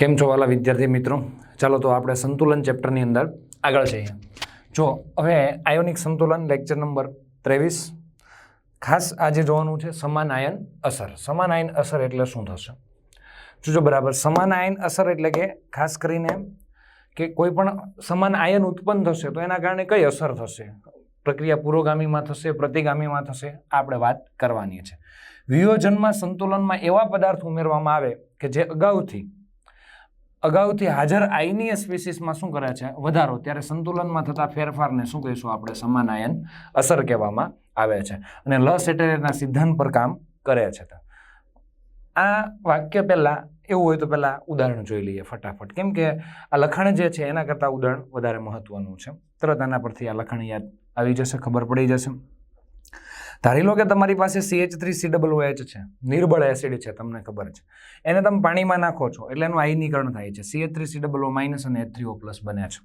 કેમ છો વાલા વિદ્યાર્થી મિત્રો? ચાલો તો આપણે સંતુલન ચેપ્ટરની અંદર આગળ જઈએ. જો, હવે આયોનિક સંતુલન લેક્ચર નંબર ત્રેવીસ. ખાસ આજે જોવાનું છે સમાન આયન અસર. સમાન આયન અસર એટલે શું થશે? જોજો બરાબર, સમાન આયન અસર એટલે કે ખાસ કરીને કે કોઈ પણ સમાન આયન ઉત્પન્ન થશે તો એના કારણે કઈ અસર થશે? પ્રક્રિયા પુરોગામીમાં થશે, પ્રતિગામીમાં થશે, આપણે વાત કરવાની છે. વિયોજનમાં સંતુલનમાં એવા પદાર્થ ઉમેરવામાં આવે કે જે અગાઉથી અગાઉથી હાજર આયનીય સ્પીસીસમાં શું કરે છે? વધારો. ત્યારે સંતુલનમાં થતા ફેરફારને શું કહીશું આપણે? સમાન આયન અસર કહેવામાં આવે છે. અને લસ એટેરિયાના સિદ્ધાંત પર કામ કરે છે આ વાક્ય પહેલાં, એવું હોય તો પહેલાં ઉદાહરણ જોઈ લઈએ ફટાફટ. કેમ કે આ લખાણ જે છે, એના કરતાં ઉદાહરણ વધારે મહત્વનું છે. તરત આના પરથી આ લખાણ યાદ આવી જશે, ખબર પડી જશે. ધારી લો કે તમારી પાસે C H three C double H છે. નિર્બળ એસિડ છે, તમને ખબર છે. એને તમે પાણીમાં નાખો છો, એટલે એનું આયનીકરણ થાય છે. C H three C double minus અને એચ થ્રી પ્લસ બને છે.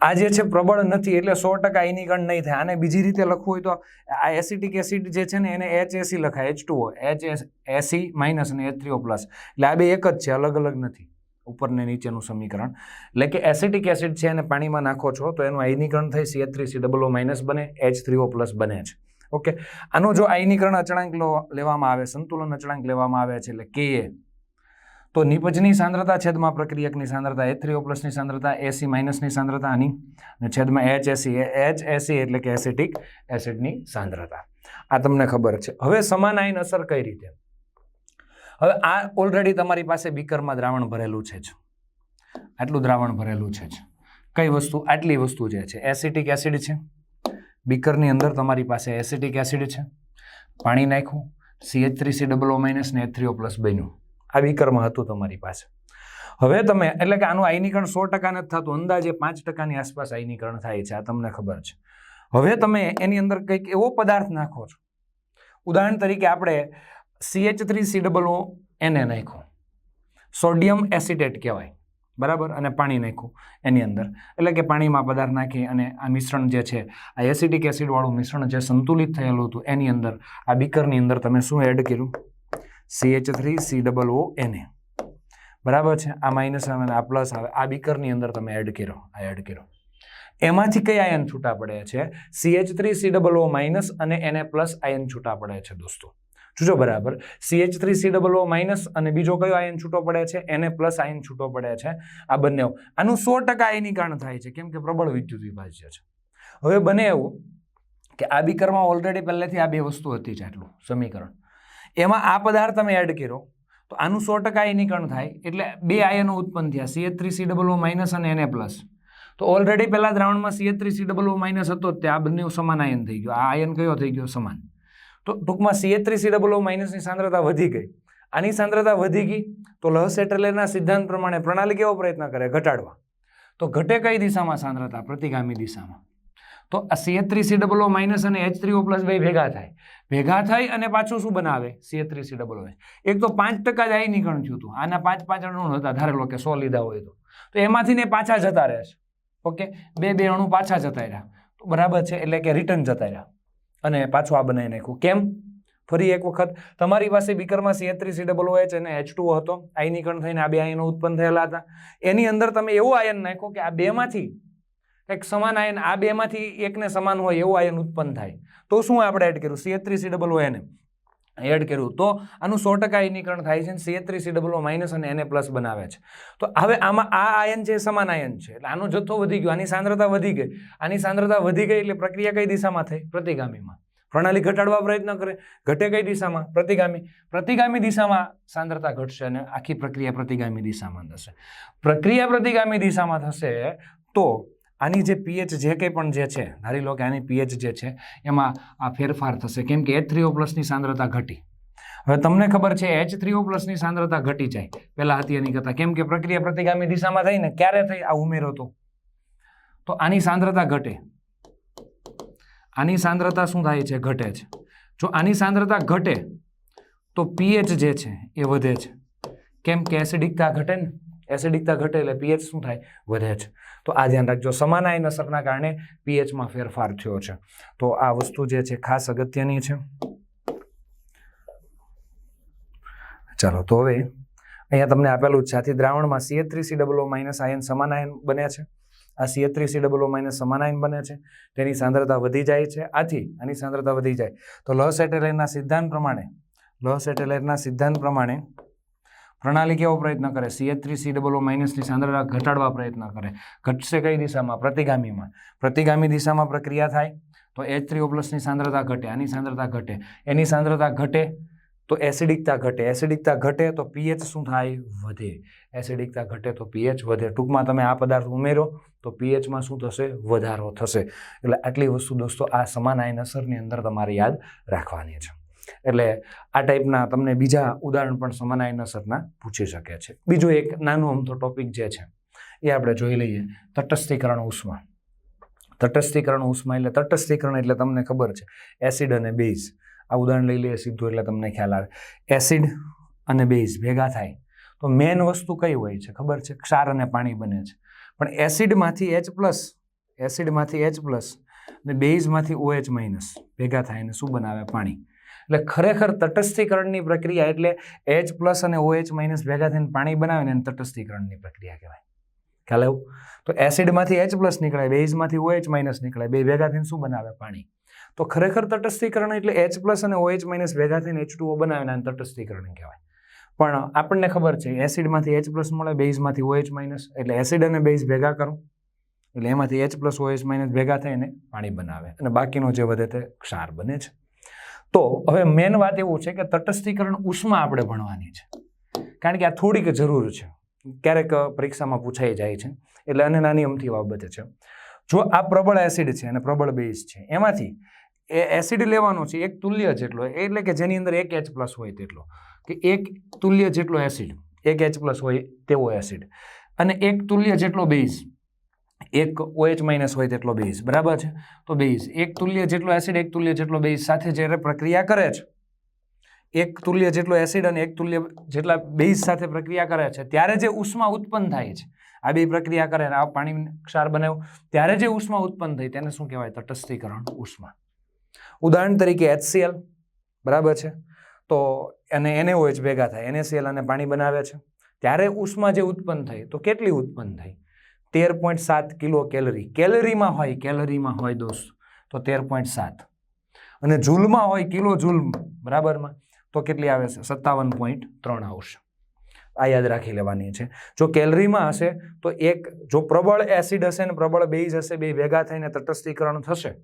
આ જે છે પ્રબળ નથી, એટલે સો ટકા આયનીકરણ નહીં થાય. આને બીજી રીતે લખવું હોય તો આ એસિટિક એસિડ જે છે ને, એને એચ એસી લખાય. H two H A C minus અને એચ થ્રી પ્લસ એટલે આ બે એક જ છે, અલગ અલગ નથી. ઉપર ને નીચેનું સમીકરણ. એટલે કે એસિટિક એસિડ છે એને પાણીમાં નાખો છો, તો એનું આયનીકરણ થઈ C three C double minus બને એચ થ્રી પ્લસ બને છે. ઓકે આનું જો આયનીકરણ અચળાંક લેવામાં આવે, સંતુલન અચળાંક લેવામાં આવે છે એટલે કે તો નિપજની સાંદ્રતા છેદમાં પ્રક્રિયકની સાંદ્રતા એ થ્રી પ્લસની સાંદ્રતા એસી માઇનસની સાંદ્રતા આની. અને છેદમાં એચ એસી એચ એસી એટલે કે એસિટિક એસિડની સાંદ્રતા. આ તમને ખબર છે. હવે સમાન આયન અસર કઈ રીતે? હવે આ ઓલરેડી તમારી પાસે બીકરમાં દ્રાવણ ભરેલું છે જ. આટલું દ્રાવણ ભરેલું છે જ. કઈ વસ્તુ? આટલી વસ્તુ જે છે. એસિટિક એસિડ છે. બીકરની અંદર તમારી પાસે એસિટિક એસિડ છે. પાણી નાખ્યું. C H three C double O minus ને એચ થ્રી પ્લસ બન્યું. આ બીકરમાં હતું તમારી પાસે. હવે તમે, એટલે કે આનું આયનીકરણ સો ટકા નથી થતું. અંદાજે પાંચ ટકાની આસપાસ આયનીકરણ થાય છે. આ તમને ખબર છે. હવે તમે એની અંદર કંઈક એવો પદાર્થ નાખો છો. ઉદાહરણ તરીકે આપણે C H three C double O એને નાખ્યું. સોડિયમ એસિટેટ કહેવાય. બરાબર? અને પાણી નાખ્યું એની અંદર. એટલે કે પાણીમાં પદાર્થ નાખી અને આ મિશ્રણ જે છે, આ એસિટિક એસિડવાળું મિશ્રણ જે સંતુલિત થયેલું હતું, એની અંદર, આ બીકરની અંદર તમે શું એડ કર્યું? C H three C double O એને બરાબર છે? આ માઇનસ આવે આ પ્લસ આવે. આ બીકરની અંદર તમે એડ કર્યો, આ એડ કર્યો. એમાંથી કઈ આયન છૂટા પડે છે? C H three C double O minus અને એને પ્લસ આયન છૂટા પડે છે, દોસ્તો. જોજો બરાબર. C H three C double O minus અને બીજો કયો આયન છૂટો પડે છે? એને પ્લસ આયન છૂટો પડે છે. આ બંને આનું સો ટકા આયનીકરણ થાય છે. કેમ કે પ્રબળ વિદ્યુત વિભાજ્ય છે. હવે બને એવું કે આ બીકરમાં ઓલરેડી પહેલેથી આ બે વસ્તુ હતી જ આટલું સમીકરણ. એમાં આ પદાર્થ તમે એડ કર્યો. તો આનું સો ટકા આયનીકરણ થાય. એટલે બે આયનો ઉત્પન્ન થયા. C H three C double O minus અને એને પ્લસ તો ઓલરેડી પહેલા દ્રાવણમાં C H three C double O minus હતો તે. આ બંને સમાન આયન થઈ ગયો. આ આયન કયો થઈ ગયો? સમાન. તો ટૂંકમાં C H three C double O માઇનસની સાંદ્રતા વધી ગઈ. આની સાંદ્રતા વધી ગઈ તો લહસ એટેલેરના સિદ્ધાંત પ્રમાણે પ્રણાલી કેવો પ્રયત્ન કરે? ઘટાડવા. તો ઘટે કઈ દિશામાં સાંદ્રતા? પ્રતિગામી દિશામાં. તો આ CA three C double O minus અને એચ થ્રી ઓ પ્લસ બે ભેગા થાય. ભેગા થઈ અને પાછું શું બનાવે? CA three C double O એક તો પાંચ ટકા જ આયનીકરણ થયું હતું. આના પાંચ પાંચ અણુ હતા ધારેલો કે સો લીધા હોય તો. તો એમાંથી ને પાછા જતા રહે છે. ઓકે? બે બે અણુ પાછા જતા રહ્યા. તો બરાબર છે? એટલે કે રિટર્ન જતા રહ્યા. અને પાછું આ બનાવી નાખ્યું. કેમ? ફરી એક વખત. તમારી પાસે બીકરમાં C three C double OH અને એચ ટુ હતો. આયનીકરણ થઈને આ બે આયનો ઉત્પન્ન થયેલા હતા. એની અંદર તમે એવું આયન નાખો કે આ બેમાંથી એક સમાન આયન, આ બેમાંથી એકને સમાન હોય એવું આયન ઉત્પન્ન થાય. તો શું આપણે એડ કર્યું? સી થ્રી સી ડબલ એને એડ કર્યું, તો આનું સો ટકા આયનીકરણ થાય છે સી ડબલો માઇનસ અને એને પ્લસ બનાવે છે. તો હવે આમાં આ આયન છે સમાન આયન છે. એટલે આનો જથ્થો વધી ગયો, આની સાંદ્રતા વધી ગઈ. આની સાંદ્રતા વધી ગઈ એટલે પ્રક્રિયા કઈ દિશામાં થઈ? પ્રતિગામીમાં. પ્રણાલી ઘટાડવા પ્રયત્ન કરે. ઘટે કઈ દિશામાં? પ્રતિગામી. પ્રતિગામી દિશામાં સાંદ્રતા ઘટશે અને આખી પ્રક્રિયા પ્રતિગામી દિશામાં થશે. પ્રક્રિયા પ્રતિગામી દિશામાં થશે તો આની જે પીએચ જે કંઈ પણ જે છે, ધારી લો કે આની પીએચ જે છે, એમાં આ ફેરફાર થશે. કેમ કે એચ થ્રીઓ પ્લસની સાંદ્રતા ઘટી. હવે તમને ખબર છે એચ થ્રીઓ પ્લસની સાંદ્રતા ઘટી જાય. પહેલાં હતી એની કરતાં. કેમ કે પ્રક્રિયા પ્રતિગામી દિશામાં થઈ ને ક્યારે થઈ? આ ઉમેરો તો. તો આની સાંદ્રતા ઘટે. આની સાંદ્રતા શું થાય છે? ઘટે છે. જો આની સાંદ્રતા ઘટે, તો પીએચ જે છે એ વધે છે. કેમ કે એસિડિકતા ઘટે ને? એસિડિકતા ઘટે એટલે પીએચ શું થાય? વધે છે. તો આ ધ્યાન રાખજો. સમાન આયન અસરના કારણે પીએચમાં ફેરફાર થયો છે. તો આ વસ્તુ જે છે ખાસ અગત્યની છે. ચાલો, તો હવે અહીંયા તમને આપેલું છે. આથી દ્રાવણમાં C three C double minus ion સમાન આયન બને છે. આ C three C double minus સમાન આયન બને છે. તેની સાંદ્રતા વધી જાય છે. આથી આની સાંદ્રતા વધી જાય. તો લ સેટેલાઇટના સિદ્ધાંત પ્રમાણે લ સેટેલાઇટના સિદ્ધાંત પ્રમાણે પ્રણાલી કેવો પ્રયત્ન કરે? સી થ્રી સી ડબલ માઇનસની સાંદ્રતા ઘટાડવા પ્રયત્ન કરે. ઘટશે કઈ દિશામાં? પ્રતિગામીમાં. પ્રતિગામી દિશામાં પ્રક્રિયા થાય તો એચ થ્રી પ્લસની સાંદ્રતા ઘટે. આની સાંદ્રતા ઘટે. એની સાંદ્રતા ઘટે તો એસિડિકતા ઘટે. એસિડિકતા ઘટે તો પીએચ શું થાય? વધે. એસિડિકતા ઘટે તો પીએચ વધે. ટૂંકમાં તમે આ પદાર્થ ઉમેરો તો પીએચમાં શું થશે? વધારો થશે. એટલે આટલી વસ્તુ દોસ્તો આ સમાન આયન અસરની અંદર તમારે યાદ રાખવાની છે. એટલે આ ટાઈપના તમને બીજા ઉદાહરણ પણ સમાનાયન અસરના પૂછી શકે છે. બીજું એક નાનું અમથો ટોપિક જે છે, એ આપણે જોઈ લઈએ. તટસ્થીકરણ ઉષ્મા. તટસ્થીકરણ ઉષ્મા એટલે તટસ્થીકરણ એટલે તમને ખબર છે, એસિડ અને બેઝ. આ ઉદાહરણ લઈ લઈએ સીધું એટલે તમને ખ્યાલ આવે. એસિડ અને બેઝ ભેગા થાય. તો મેન વસ્તુ કઈ હોય છે? ખબર છે? ક્ષાર અને પાણી બને છે. પણ એસિડમાંથી એચ પ્લસ એસિડમાંથી એચ પ્લસ અને બેઝમાંથી ઓએચ માઇનસ ભેગા થાય અને શું બનાવે? પાણી. એટલે ખરેખર તટસ્થીકરણની પ્રક્રિયા એટલે એચ પ્લસ અને ઓએચ માઇનસ ભેગા થઈને પાણી બનાવીને એને તટસ્થીકરણની પ્રક્રિયા કહેવાય. ખ્યાલ આવ્યું? તો એસિડમાંથી એચ પ્લસ નીકળે બેઝમાંથી ઓએચ માઇનસ નીકળે બે ભેગા થઈને શું બનાવે? પાણી. તો ખરેખર તટસ્થીકરણ એટલે એચ પ્લસ અને ઓએચ માઇનસ ભેગા થઈને એચ ટુ ઓ બનાવીને આને તટસ્થીકરણ કહેવાય. પણ આપણને ખબર છે એસિડમાંથી એચ પ્લસ મળે બેઝમાંથી ઓએચ માઇનસ એટલે એસિડ અને બેઝ ભેગા કરો. એટલે એમાંથી એચ પ્લસ ઓએચ માઇનસ ભેગા થઈને પાણી બનાવે. અને બાકીનો જે વધે તે ક્ષાર બને છે. તો હવે મેન વાત એવું છે કે તટસ્થીકરણ ઉષ્મા આપણે ભણવાની છે. કારણ કે આ થોડીક જરૂર છે. ક્યારેક પરીક્ષામાં પૂછાઈ જાય છે. એટલે અને નાની અમથી બાબત છે. જો આ પ્રબળ એસિડ છે અને પ્રબળ બેઝ છે, એમાંથી એ એસિડ લેવાનો છે એક તુલ્ય જેટલો, એટલે કે જેની અંદર એક એચ પ્લસ હોય તેટલો, કે એક તુલ્ય જેટલો એસિડ એક એચ પ્લસ હોય તેવો એસિડ અને એક તુલ્ય જેટલો બેઝ એક ઓએચ માઇનસ હોય તેટલો બેઝ, બરાબર છે? તો બેઝ, એક તુલ્ય જેટલો એસિડ, એક તુલ્ય જેટલો બેઝ સાથે જ્યારે પ્રક્રિયા કરે છે, એક તુલ્ય જેટલો એસિડ અને એક તુલ્ય જેટલા બેઝ સાથે પ્રક્રિયા કરે છે, ત્યારે જે ઉષ્મા ઉત્પન્ન થાય છે, આ બે પ્રક્રિયા કરે આ પાણી ક્ષાર બનાવ્યું, ત્યારે જે ઉષ્મા ઉત્પન્ન થઈ, તેને શું કહેવાય? તટસ્થીકરણ ઉષ્મા. ઉદાહરણ તરીકે એચસીએલ બરાબર છે? તો અને ઓએચ ભેગા થાય એનએસીએલ અને પાણી બનાવે છે, ત્યારે ઉષ્મા જે ઉત્પન્ન થઈ તો કેટલી ઉત્પન્ન થઈ તેર પોઈન્ટ સાત કિલો કેલરી. કેલરીમાં હોય કેલરીમાં હોય દોસ્ત, તો તેર પોઈન્ટ સાત. અને જૂલમાં હોય, કિલો જૂલ, બરાબરમાં, તો કેટલી આવે છે? સત્તાવન પોઈન્ટ ત્રણ આવશે. આ યાદ રાખી લેવાની છે. જો કેલરીમાં હશે, તો એક, જો પ્રબળ એસિડ હશે ને પ્રબળ બેઝ હશે, બે ભેગા થઈને તટસ્થીકરણ થશે.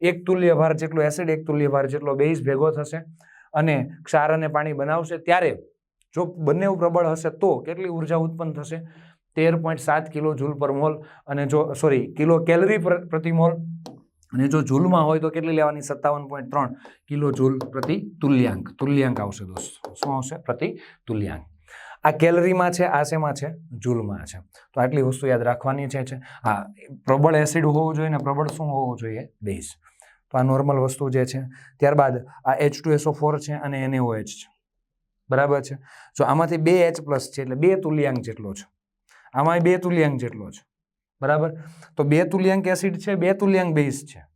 એક તુલ્ય ભાર જેટલો એસિડ, એક તુલ્ય ભાર જેટલો બેઝ ભેગો થશે અને ક્ષાર અને પાણી બનાવશે. ત્યારે જો બંને પ્રબળ હશે તો કેટલી ઊર્જા ઉત્પન્ન થશે? તેર પોઈન્ટ સાત કિલો જૂલ પર મોલ અને જો સોરી કિલો કેલરી પ્રતિ મોલ અને જો જૂલમાં હોય તો કેટલી લેવાની? સત્તાવન પોઈન્ટ ત્રણ કિલો જૂલ પ્રતિ તુલ્યાંક. તુલ્યાંક આવશે દોસ્તો. શું આવશે? પ્રતિ તુલ્યાંક. આ કેલરીમાં છે, આ શેમાં છે? જૂલમાં છે. તો આટલી વસ્તુ યાદ રાખવાની છે હા, પ્રબળ એસિડ હોવું જોઈએ ને પ્રબળ શું હોવું જોઈએ? બેઝ. તો આ નોર્મલ વસ્તુ જે છે, ત્યારબાદ આ એચ ટુ એસો ફોર છે અને એનએઓએચ છે. બરાબર છે? જો આમાંથી બે એચ પ્લસ છે, એટલે બે તુલ્યાંક જેટલો છે. આમાં બે તુલ્યાંક જેટલો છે. બરાબર? તો બે તુલ્યાંક એસિડ છે, બે તુલ્યાંક બેઝ છે.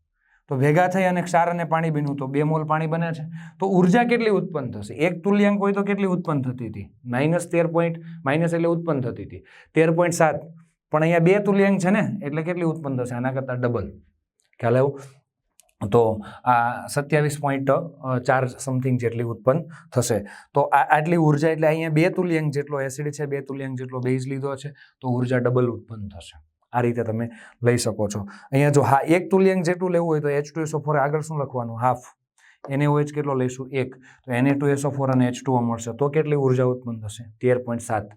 તો ભેગા થઈ અને ક્ષાર અને પાણી બન્યું તો બે મોલ પાણી બને છે. તો ઊર્જા કેટલી ઉત્પન્ન થશે? એક તુલ્યાંક હોય તો કેટલી ઉત્પન્ન થતી હતી? માઇનસ તેર પોઈન્ટ, માઇનસ એટલે ઉત્પન્ન થતી હતી. તેર પોઈન્ટ સાત. પણ અહીંયા બે તુલ્યાંક છે ને, એટલે કેટલી ઉત્પન્ન થશે? આના કરતાં ડબલ. ખ્યાલ આવ્યું? તો આ સત્યાવીસ પોઈન્ટ ચાર સમથિંગ જેટલી ઉત્પન્ન થશે. તો આટલી ઊર્જા એટલે અહીંયા બે તુલ્યાંક જેટલો એસિડ છે, બે તુલ્યાંક જેટલો બેઝ લીધો છે, તો ઊર્જા ડબલ ઉત્પન્ન થશે. આ રીતે તમે લઈ શકો છો. અહીંયા જો હા, એક તુલ્યાંક જેટલું લેવું હોય તો એચ ટુ એસો ફોર આગળ શું લખવાનું? હાફ એને ઓએચ કેટલો લઈશું? એક. તો એને ટુ એસો ફોર અને એચ ટુ મળશે. તો કેટલી ઊર્જા ઉત્પન્ન થશે? તેર પોઈન્ટ સાત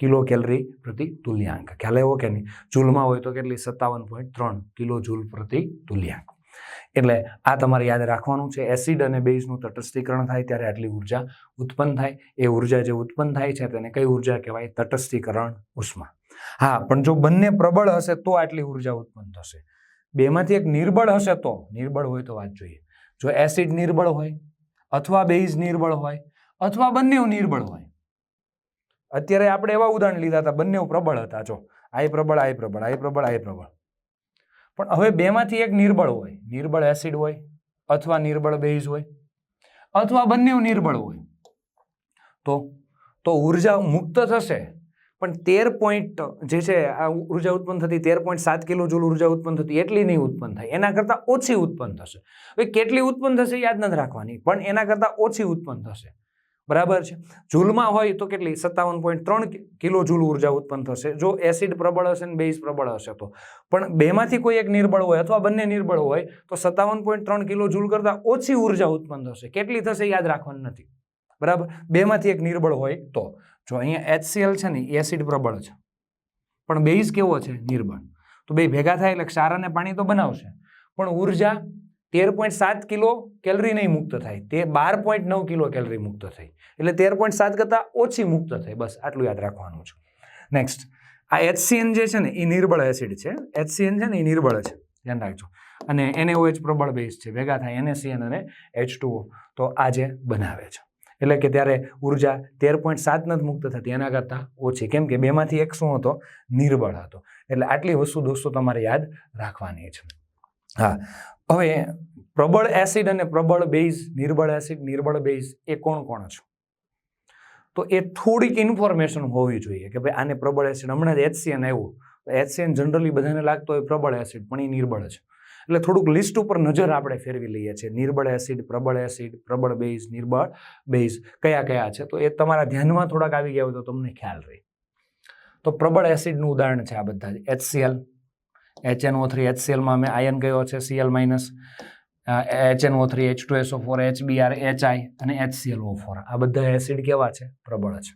કિલો કેલરી પ્રતિ તુલ્યાંક. ખ્યાલ એવો કે નહીં? જૂલમાં હોય તો કેટલી? સત્તાવન પોઈન્ટ ત્રણ કિલો જૂલ પ્રતિ તુલ્યાંક. એટલે આ તમારે યાદ રાખવાનું છે. એસિડ અને બેઝનું તટસ્થીકરણ થાય ત્યારે આટલી ઊર્જા ઉત્પન્ન થાય. એ ઊર્જા જે ઉત્પન્ન થાય છે તેને કઈ ઊર્જા કહેવાય? તટસ્થીકરણ ઉષ્મા. હા, પણ જો બંને પ્રબળ હશે તો આટલી ઊર્જા ઉત્પન્ન થશે. બેમાંથી એક નિર્બળ હશે તો? નિર્બળ હોય તો વાત જોઈએ. જો એસિડ નિર્બળ હોય, અથવા બેઝ નિર્બળ હોય, અથવા બંને નિર્બળ હોય. અત્યારે આપણે એવા ઉદાહરણ લીધા હતા. બંને પ્રબળ હતા. જો આઈ પ્રબળ આઈ પ્રબળ આઈ પ્રબળ આઈ પ્રબળ. પણ હવે બેમાંથી એક નિર્બળ હોય. નિર્બળ એસિડ હોય અથવા નિર્બળ બેઝ હોય અથવા બંને નિર્બળ હોય. તો તો ઊર્જા મુક્ત થશે. પણ તેર પોઈન્ટ જે છે, આ ઊર્જા ઉત્પન્ન થતી તેર પોઈન્ટ સાત કિલો જૂલ ઊર્જા ઉત્પન્ન થતી એટલી નહીં ઉત્પન્ન થાય. એના કરતાં ઓછી ઉત્પન્ન થશે. હવે કેટલી ઉત્પન્ન થશે યાદ નથી રાખવાની, પણ એના કરતાં ઓછી ઉત્પન્ન થશે. બરાબર છે? જૂલમાં હોય તો કેટલી? સત્તાવન પોઈન્ટ ત્રણ કિલો જૂલ ઊર્જા ઉત્પન્ન થશે. જો એસિડ પ્રબળ હશે ને બેઝ પ્રબળ હશે તો. પણ બેમાંથી કોઈ એક નિર્બળ હોય અથવા બંને નિર્બળ હોય તો સત્તાવન પોઈન્ટ ત્રણ કિલો જૂલ કરતાં ઓછી ઊર્જા ઉત્પન્ન થશે. કેટલી થશે યાદ રાખવાનું નથી. બરાબર? બેમાંથી એક નિર્બળ હોય તો. જો અહીંયા એચસીએલ છે ને એસિડ પ્રબળ છે. પણ બેઝ કેવો છે? નિર્બળ. તો બે ભેગા થાય એટલે ક્ષાર પાણી તો બનાવશે. પણ ઊર્જા તેર પોઈન્ટ સાત કિલો કેલરી નહીં મુક્ત થાય. તે બાર પોઈન્ટ નવ કિલો કેલરી મુક્ત થઈ. એટલે તેર પોઈન્ટ સાત કરતાં ઓછી મુક્ત થઈ. બસ આટલું યાદ રાખવાનું છે. નેક્સ્ટ આ એચસીએન જે છે ને એ નિર્બળ એસિડ છે. એચસીએન છે ને એ નિર્બળ છે. ધ્યાન રાખજો. અને NaOH પ્રબળ બેઝ છે. ભેગા થાય એનએસીએન અને એચ તો આ જે બનાવે છે. એટલે કે ત્યારે ઊર્જા તેર પોઈન્ટ સાત નથી મુક્ત થતી. એના કરતાં ઓછી. કેમ કે બેમાંથી એક શું હતો? નિર્બળ હતો. એટલે આટલી વસ્તુ દોસ્તો તમારે યાદ રાખવાની છે. હા. હવે પ્રબળ એસિડ અને પ્રબળ બેઝ, નિર્બળ એસિડ, નિર્બળ બેઝ એ કોણ કોણ છે? તો એ થોડીક ઇન્ફોર્મેશન હોવી જોઈએ કે ભાઈ આને પ્રબળ એસિડ, હમણાં જ એચસીએન આવ્યું. તો એચસીએન જનરલી બધાને લાગતો હોય પ્રબળ એસિડ, પણ એ નિર્બળ છે. એટલે થોડુંક લિસ્ટ ઉપર નજર આપણે ફેરવી લઈએ છીએ. નિર્બળ એસિડ, પ્રબળ એસિડ, પ્રબળ બેઝ, નિર્બળ બેઝ કયા કયા છે? તો એ તમારા ધ્યાનમાં થોડાક આવી ગયા હોય તો તમને ખ્યાલ રહે. તો પ્રબળ એસિડનું ઉદાહરણ છે આ બધા જ. એચસીએલ એચએનઓ થ્રી એચસીએલમાં અમે આયન ગયો છે Cl minus HNO three H two SO four HBr HI અને એચસીએલઓ ફોર આ બધા એસિડ કેવા છે? પ્રબળ છે.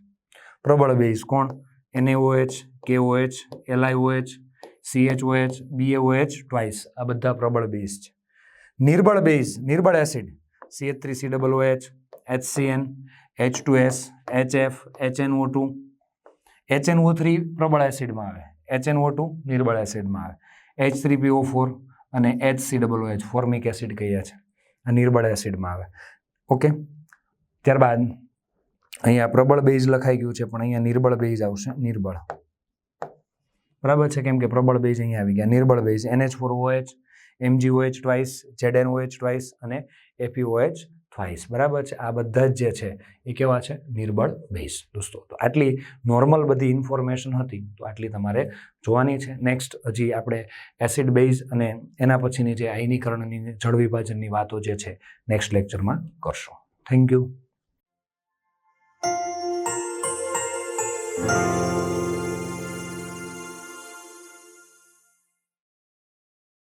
પ્રબળ બેઝ કોણ? N A O H K O H L I O H C H O H B A O H twice આ બધા પ્રબળ બેઝ છે. નિર્બળ base નિર્બળ acid CH three C double OH HCN H two S H HF HNO two HNO three પ્રબળ એસિડમાં આવે. HNO two નિર્બળ એસિડમાં આવે. એચ થ્રી પીઓ ફોર અને H C double H formic acid કહીએ છે આ નિર્બળ એસિડમાં આવે. ઓકે ત્યારબાદ અહીંયા પ્રબળ બેઝ લખાઈ ગયું છે, પણ અહીંયા નિર્બળ બેઝ આવશે. નિર્બળ. બરાબર છે કેમ કે પ્રબળ બેઝ અહીંયા આવી ગયા. નિર્બળ base NH four OH MgOH twice ZnOH twice અને એપીઓએચ ટ્વાઇસ બરાબર છે? આ બધા જ જે છે, એ કેવા છે? નિર્બળ બેઝ દોસ્તો. તો આટલી નોર્મલ બધી ઇન્ફોર્મેશન હતી, તો આટલી તમારે જોવાની છે. નેક્સ્ટ હજી આપણે એસિડ બેઝ અને એના પછીની જે આયનીકરણની જળ વિભાજનની વાતો જે છે નેક્સ્ટ લેક્ચરમાં કરશું. Thank you